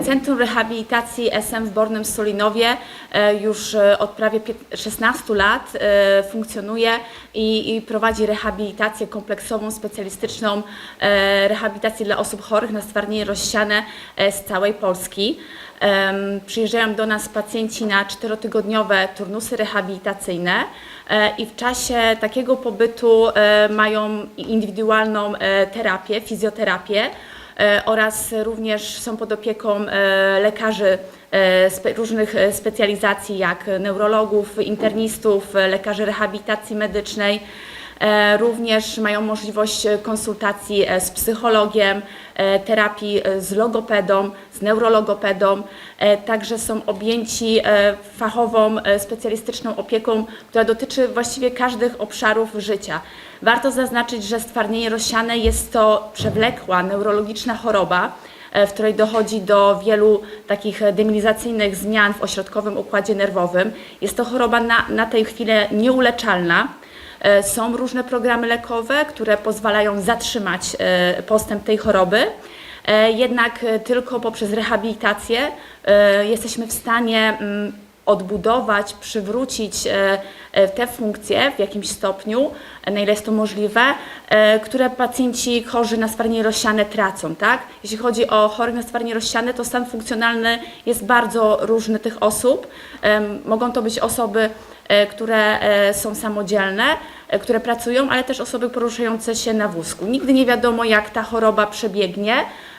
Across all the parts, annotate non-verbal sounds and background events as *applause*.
Centrum Rehabilitacji SM w Bornym Solinowie e, już e, od prawie pięt- 16 lat e, funkcjonuje i, prowadzi rehabilitację kompleksową, specjalistyczną rehabilitację dla osób chorych na stwardnienie rozsiane z całej Polski. Przyjeżdżają do nas pacjenci na czterotygodniowe turnusy rehabilitacyjne i w czasie takiego pobytu mają indywidualną terapię, fizjoterapię oraz również są pod opieką e, lekarzy e, różnych e, specjalizacji jak neurologów, internistów, e, lekarzy rehabilitacji medycznej. E, Również mają możliwość e, konsultacji e, z psychologiem, terapii z logopedą, z neurologopedą. Także są objęci fachową, specjalistyczną opieką, która dotyczy właściwie każdych obszarów życia. Warto zaznaczyć, że stwardnienie rozsiane jest to przewlekła neurologiczna choroba, w której dochodzi do wielu takich demilizacyjnych zmian w ośrodkowym układzie nerwowym. Jest to choroba na, na tę chwilę nieuleczalna. E, Są różne programy lekowe, które pozwalają zatrzymać e, postęp tej choroby. E, Jednak tylko poprzez rehabilitację jesteśmy w stanie mm, odbudować, przywrócić te funkcje w jakimś stopniu, na ile jest to możliwe, które pacjenci chorzy na stwardnienie rozsiane tracą. Tak? Jeśli chodzi o chorych na stwardnienie rozsiane, to stan funkcjonalny jest bardzo różny tych osób. Mogą to być osoby, które e, są samodzielne, e, które pracują, ale też osoby poruszające się na wózku. Nigdy nie wiadomo, jak ta choroba przebiegnie,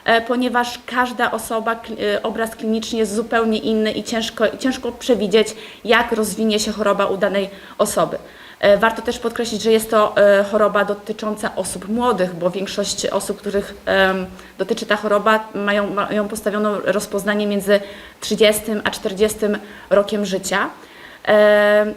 e, ponieważ każda osoba, e, obraz kliniczny jest zupełnie inny i ciężko, ciężko przewidzieć, jak rozwinie się choroba u danej osoby. E, Warto też podkreślić, że jest to e, choroba dotycząca osób młodych, bo większość osób, których dotyczy ta choroba, mają, mają postawioną rozpoznanie między 30 a 40 rokiem życia.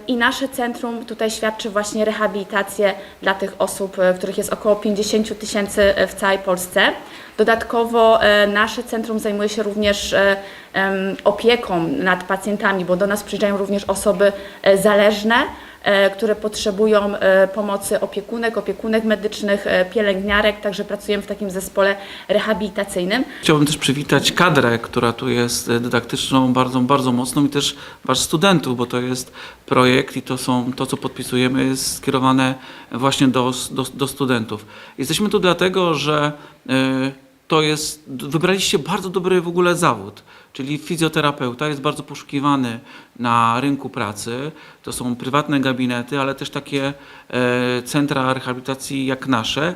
I nasze centrum tutaj świadczy właśnie rehabilitację dla tych osób, e, których jest około 50 tysięcy e, w całej Polsce. Dodatkowo e, nasze centrum zajmuje się również opieką nad pacjentami, bo do nas przyjeżdżają również osoby zależne, które potrzebują e, pomocy opiekunek, opiekunek medycznych, e, pielęgniarek, także pracujemy w takim zespole rehabilitacyjnym. Chciałbym też przywitać kadrę, która tu jest e, dydaktyczną, bardzo, bardzo mocną i też wasz studentów, bo to jest projekt i to są, to co podpisujemy jest skierowane właśnie do, do, do studentów. Jesteśmy tu dlatego, że e, to jest, wybraliście bardzo dobry w ogóle zawód, czyli fizjoterapeuta jest bardzo poszukiwany na rynku pracy. To są prywatne gabinety, ale też takie e, centra rehabilitacji jak nasze,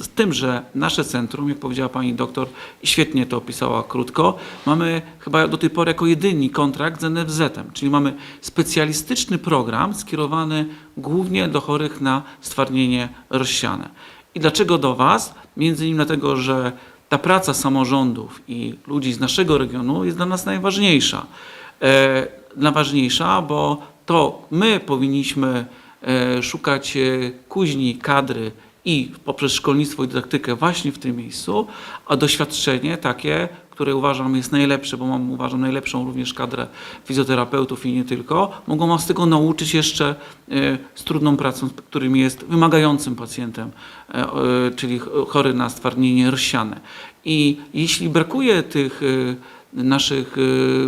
z tym, że nasze centrum, jak powiedziała pani doktor świetnie to opisała krótko, mamy chyba do tej pory jako jedyni kontrakt z NFZ-em, czyli mamy specjalistyczny program skierowany głównie do chorych na stwardnienie rozsiane. I dlaczego do Was? Między innymi dlatego, że ta praca samorządów i ludzi z naszego regionu jest dla nas najważniejsza. E, najważniejsza, bo to my powinniśmy e, szukać e, kuźni, kadry i poprzez szkolnictwo i dydaktykę właśnie w tym miejscu, a doświadczenie takie, które uważam jest najlepsze, bo mam uważam najlepszą również kadrę fizjoterapeutów i nie tylko, mogą nas tego nauczyć jeszcze e, z trudną pracą, którym jest wymagającym pacjentem, e, czyli chory na stwardnienie rozsiane. I jeśli brakuje tych e, naszych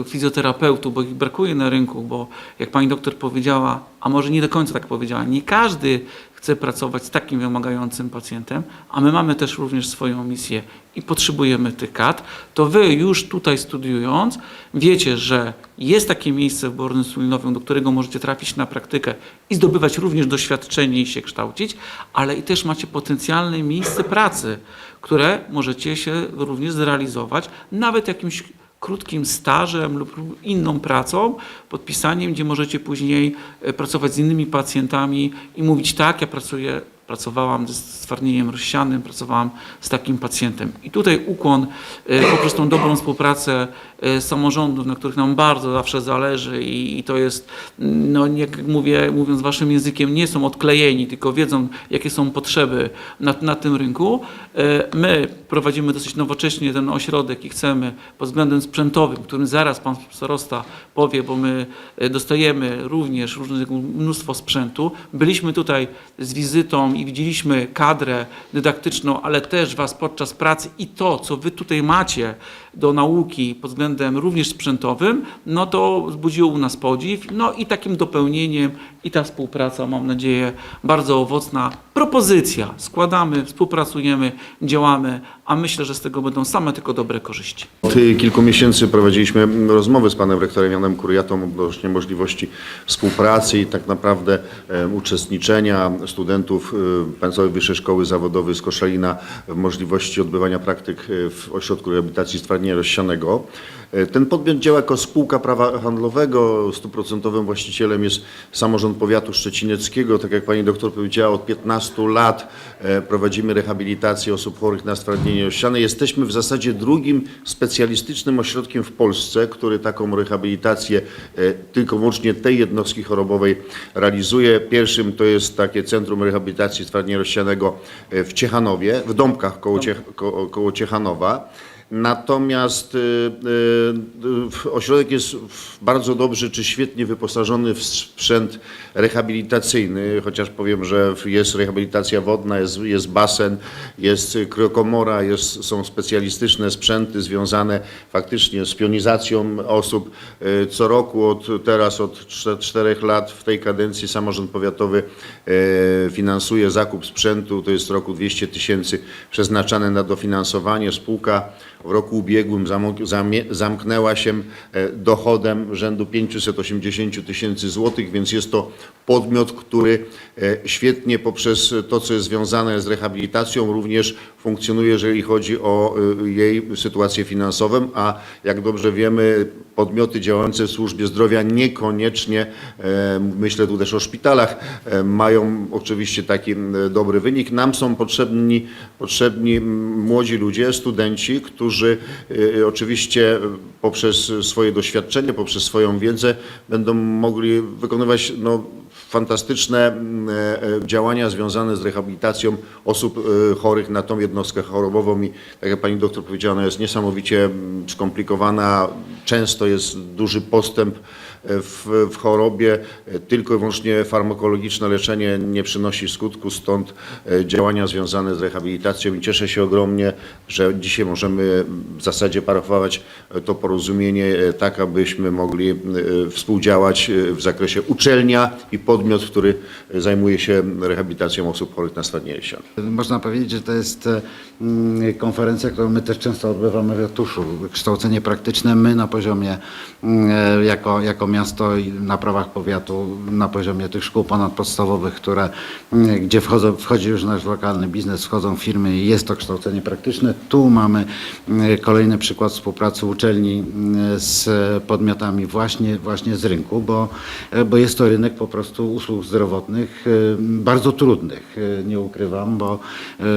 fizjoterapeutów, bo ich brakuje na rynku, bo jak pani doktor powiedziała, a może nie do końca tak powiedziała, nie każdy chce pracować z takim wymagającym pacjentem, a my mamy też również swoją misję i potrzebujemy tych kadr, to wy już tutaj studiując wiecie, że jest takie miejsce w Bornym Sulinowym, do którego możecie trafić na praktykę i zdobywać również doświadczenie i się kształcić, ale i też macie potencjalne miejsce pracy, które możecie się również zrealizować nawet jakimś krótkim stażem lub inną pracą, podpisaniem, gdzie możecie później e, pracować z innymi pacjentami i mówić tak, ja pracuję, pracowałam z stwardnieniem rozsianym, pracowałam z takim pacjentem. I tutaj ukłon e, poprzez tą dobrą współpracę e, samorządów, na których nam bardzo zawsze zależy i, i to jest, no jak mówię, mówiąc waszym językiem, nie są odklejeni, tylko wiedzą, jakie są potrzeby na, na tym rynku. E, My prowadzimy dosyć nowocześnie ten ośrodek i chcemy pod względem sprzętowym, którym zaraz pan starosta powie, bo my dostajemy również różnych, mnóstwo sprzętu. Byliśmy tutaj z wizytą i widzieliśmy kadrę dydaktyczną, ale też Was podczas pracy i to, co Wy tutaj macie do nauki pod względem również sprzętowym, no to wzbudziło u nas podziw. No i takim dopełnieniem i ta współpraca, mam nadzieję, bardzo owocna propozycja. Składamy, współpracujemy, działamy, a myślę, że z tego będą same tylko dobre korzyści. Od kilku miesięcy prowadziliśmy rozmowy z panem rektorem Janem Kuriatą odnośnie możliwości współpracy i tak naprawdę uczestniczenia studentów e, Państwowej Wyższej Szkoły Zawodowej z Koszalina w możliwości odbywania praktyk e, w Ośrodku Rehabilitacji Rozsianego. E, Ten podmiot działa jako spółka prawa handlowego. Stuprocentowym właścicielem jest samorząd powiatu szczecineckiego. Tak jak pani doktor powiedziała, od 15 lat e, prowadzimy rehabilitację osób chorych na stwardnienie rozsiane. Jesteśmy w zasadzie drugim specjalistycznym ośrodkiem w Polsce, który taką rehabilitację e, tylko wyłącznie tej jednostki chorobowej realizuje. Pierwszym to jest takie Centrum Rehabilitacji Stwardnienia Rozsianego w Ciechanowie, w Dąbkach koło, Ciech, ko, koło Ciechanowa. Natomiast y, y, ośrodek jest bardzo dobrze czy świetnie wyposażony w sprzęt rehabilitacyjny, chociaż powiem, że jest rehabilitacja wodna, jest, jest basen, jest kryokomora, jest, są specjalistyczne sprzęty związane faktycznie z pionizacją osób. Y, Co roku, od teraz od czte- czterech lat w tej kadencji samorząd powiatowy finansuje zakup sprzętu, to jest roku 200 tysięcy przeznaczane na dofinansowanie. Spółka w roku ubiegłym zamknęła się e, dochodem rzędu 580 tysięcy złotych, więc jest to podmiot, który e, świetnie poprzez to, co jest związane z rehabilitacją, również funkcjonuje, jeżeli chodzi o e, jej sytuację finansową, a jak dobrze wiemy, podmioty działające w służbie zdrowia niekoniecznie, myślę tu też o szpitalach, mają oczywiście taki dobry wynik. Nam są potrzebni, potrzebni młodzi ludzie, studenci, którzy e, oczywiście poprzez swoje doświadczenie, poprzez swoją wiedzę będą mogli wykonywać no, fantastyczne e, e, działania związane z rehabilitacją osób e, chorych na tą jednostkę chorobową. I tak jak pani doktor powiedziała, ona jest niesamowicie skomplikowana, często jest duży postęp w, w chorobie, tylko i wyłącznie farmakologiczne leczenie nie przynosi skutku, stąd e, działania związane z rehabilitacją i cieszę się ogromnie, że dzisiaj możemy w zasadzie parafować e, to porozumienie e, tak, abyśmy mogli współdziałać w zakresie uczelnia i podmiot, który zajmuje się rehabilitacją osób chorych na stwardnienie ścian. Można powiedzieć, że to jest mm, konferencja, którą my też często odbywamy w ratuszu. Kształcenie praktyczne my na poziomie mm, e, jako, jako miasto na prawach powiatu, na poziomie tych szkół ponadpodstawowych, które, mm, gdzie wchodzą, wchodzi już nasz lokalny biznes, wchodzą firmy i jest to kształcenie praktyczne. Tu mamy mm, kolejny przykład współpracy uczelni mm, z podmiotami właśnie, właśnie z rynku, bo, e, bo jest to rynek po prostu usług zdrowotnych e, bardzo trudnych, e, nie ukrywam, bo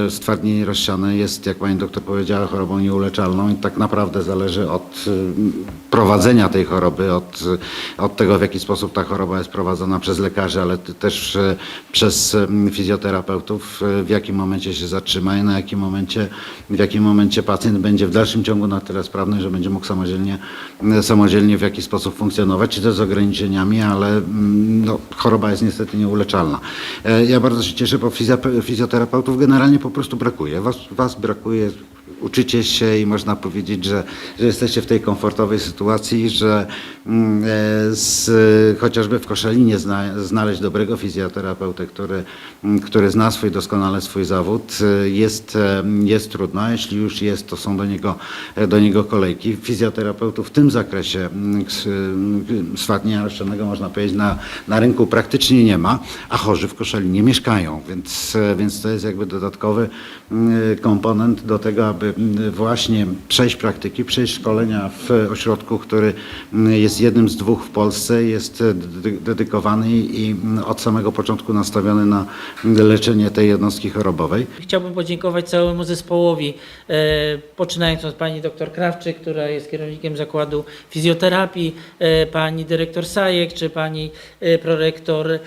stwardnienie rozsiane jest, jak pani doktor powiedziała, chorobą nieuleczalną i tak naprawdę zależy od prowadzenia tej choroby, od, od tego, w jaki sposób ta choroba jest prowadzona przez lekarzy, ale też e, przez fizjoterapeutów, e, w jakim momencie się zatrzyma i na jakim momencie, w jakim momencie pacjent będzie w dalszym ciągu na tyle sprawny, że będzie mógł samodzielnie, e, samodzielnie w jakiś sposób funkcjonować, czy też z ograniczeniami, ale mm, no, choroba jest niestety nieuleczalna. Ja bardzo się cieszę, bo fizjo- fizjoterapeutów generalnie po prostu brakuje. Was, was brakuje uczycie się i można powiedzieć, że, że jesteście w tej komfortowej sytuacji, że mm, e, z, chociażby w Koszalinie zna, znaleźć dobrego fizjoterapeutę, który, mm, który zna swój doskonale swój zawód jest, e, jest trudno. Jeśli już jest, to są do niego, e, do niego kolejki. Fizjoterapeutów w tym zakresie mm, swatnienia roszczennego można powiedzieć na, na rynku praktycznie nie ma, a chorzy w Koszalinie mieszkają, więc, więc to jest jakby dodatkowy komponent do tego, aby mm, właśnie przejść praktyki, przejść szkolenia w ośrodku, który jest jednym z dwóch w Polsce, jest e, dedy- dedykowany i od samego początku nastawiony na leczenie tej jednostki chorobowej. Chciałbym podziękować całemu zespołowi, e, poczynając od pani dr Krawczyk, która jest kierownikiem zakładu fizjoterapii, e, pani dyrektor Sajek, czy pani prorektor,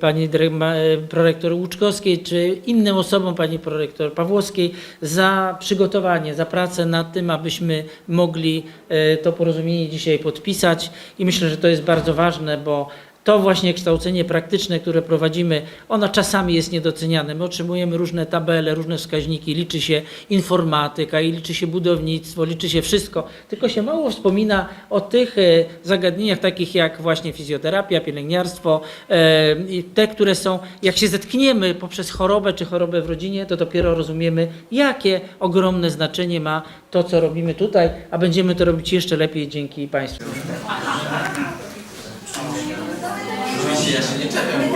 pani prorektor Łuczkowskiej, czy innym osobom, pani prorektor Pawłowskiej, za przygotowanie, za pracę nad tym, abyśmy mogli e, to porozumienie dzisiaj podpisać. I myślę, że to jest bardzo ważne, bo to właśnie kształcenie praktyczne, które prowadzimy, ono czasami jest niedoceniane. My otrzymujemy różne tabele, różne wskaźniki, liczy się informatyka i liczy się budownictwo, liczy się wszystko, tylko się mało wspomina o tych e, zagadnieniach takich jak właśnie fizjoterapia, pielęgniarstwo e, te, które są, jak się zetkniemy poprzez chorobę czy chorobę w rodzinie, to dopiero rozumiemy, jakie ogromne znaczenie ma to, co robimy tutaj, a będziemy to robić jeszcze lepiej dzięki Państwu. Yeah. *laughs*